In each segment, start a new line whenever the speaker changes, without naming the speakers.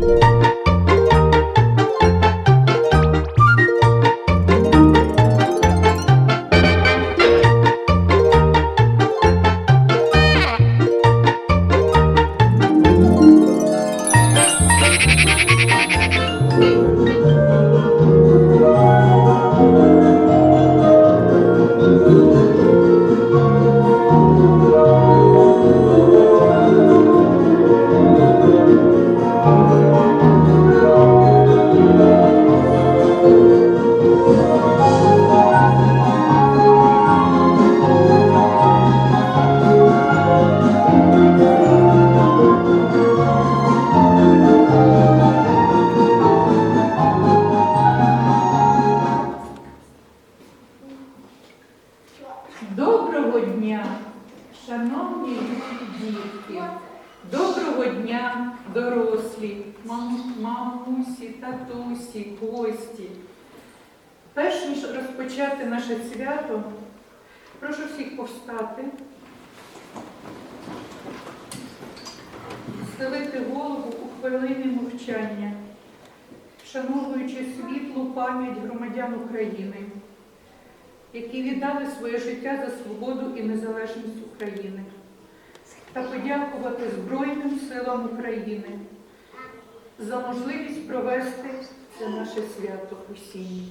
Thank you. Доброго дня, шановні дітки, доброго дня, дорослі, мамусі, татусі, гості. Перш ніж розпочати наше свято, прошу всіх повстати, схилити голову у хвилині мовчання, вшановуючи світлу пам'ять громадян України які віддали своє життя за свободу і незалежність України, та подякувати Збройним силам України за можливість провести це наше свято осіннє.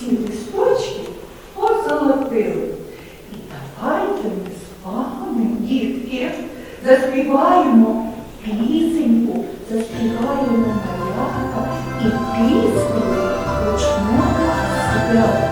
І всі листочки
позолотили. І давайте ми з вами, дітки, заспіваємо пісеньку, заспіваємо малята і пісню почнемо свято.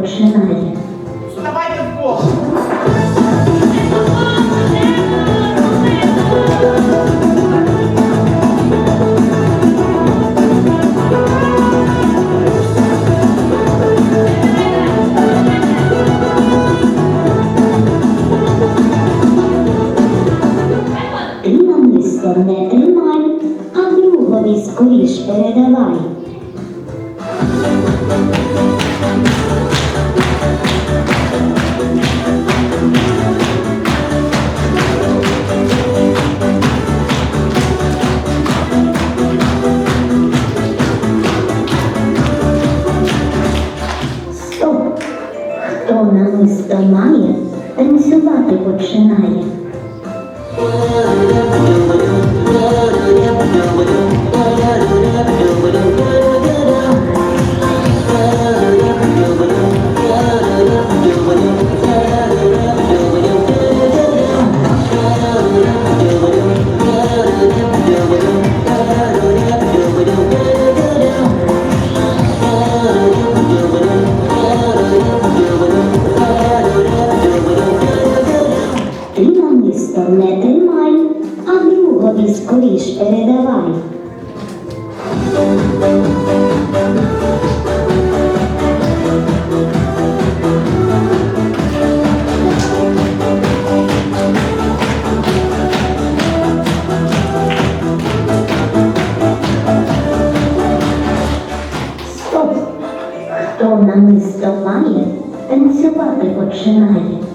Танцювати
починає.
Давайте
Хто намисто має, танцювати починає.
Вставає, танцювати починає.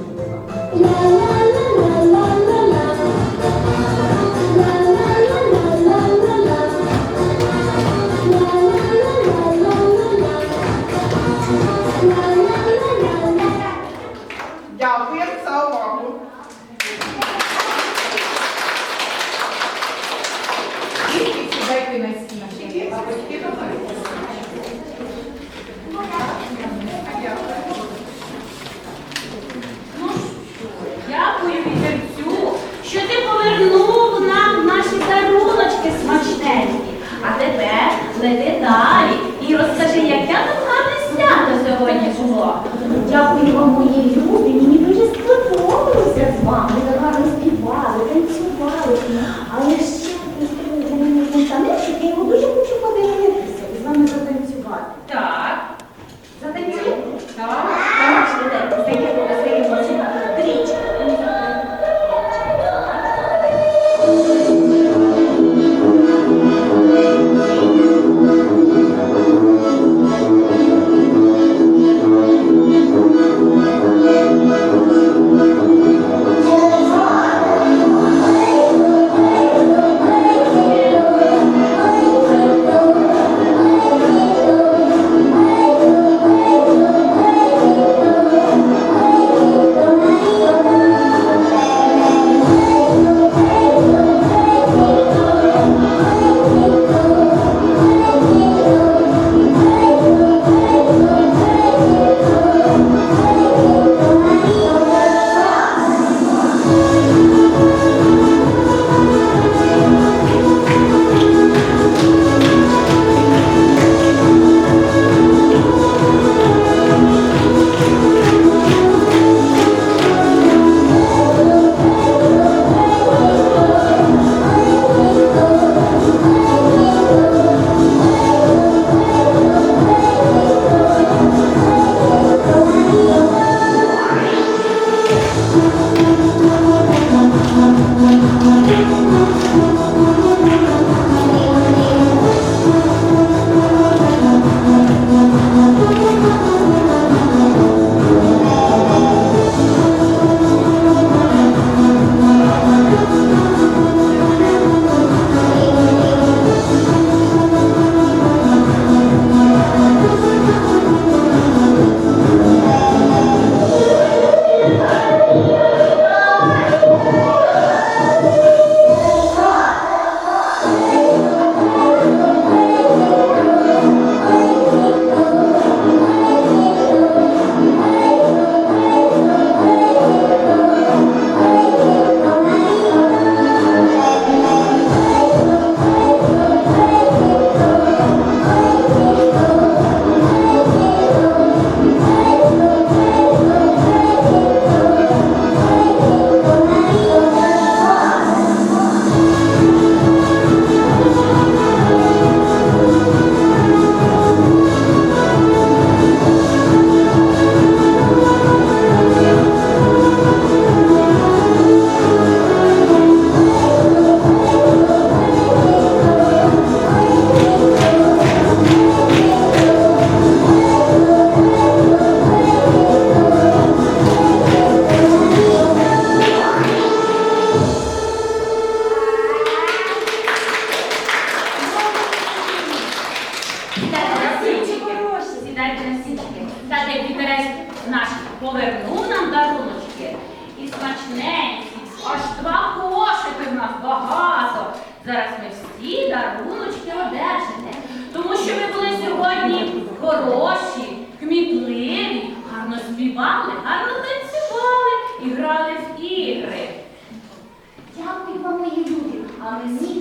Amin.